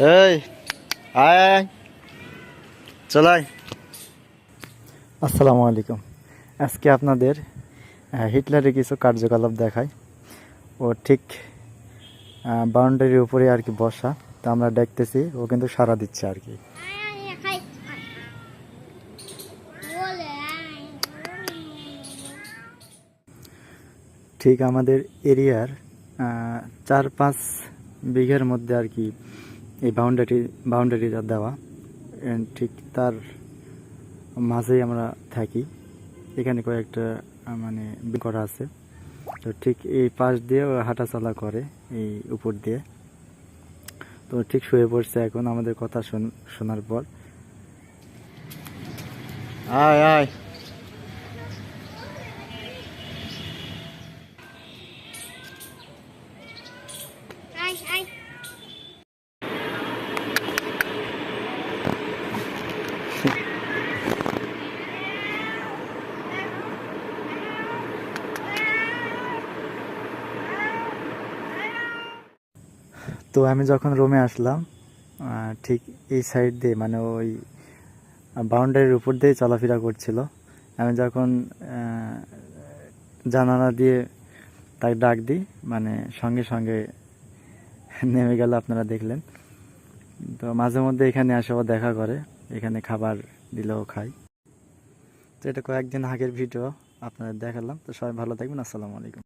এই, আয়। চলাই আসসালামু আলাইকুম। আজকে আপনাদের হিটলারের কিছু কার্যকলাপ দেখায় ও ঠিক বাউন্ডারির উপরে আর কি বসা। তা আমরা দেখতেছি, ও কিন্তু সারা দিচ্ছে আর কি। ঠিক আমাদের এরিয়ার চার পাঁচ বিঘের মধ্যে আর কি এই বাউন্ডারি বাউন্ডারিটা দেওয়া ঠিক তার মাঝেই আমরা থাকি। এখানে কয়েকটা মানে করা আছে। তো ঠিক এই পাশ দিয়ে ও হাঁটাচলা করে এই উপর দিয়ে। তো ঠিক শুয়ে পড়ছে এখন আমাদের কথা শোন- শোনার পর। আয় আয়। তো আমি যখন রুমে আসলাম ঠিক এই সাইড দিয়ে মানে ওই বাউন্ডারির উপর দিয়ে চলাফেরা করছিল। আমি যখন জানালা দিয়ে তাকে ডাক দিই মানে সঙ্গে সঙ্গে নেমে গেল, আপনারা দেখলেন। তো মাঝে মধ্যে এখানে আসে দেখা করে, এখানে খাবার দিলেও খাই। তো এটা কয়েকদিন আগের ভিডিও আপনাদের দেখালাম। তো সবাই ভালো থাকবেন, আসসালামু আলাইকুম।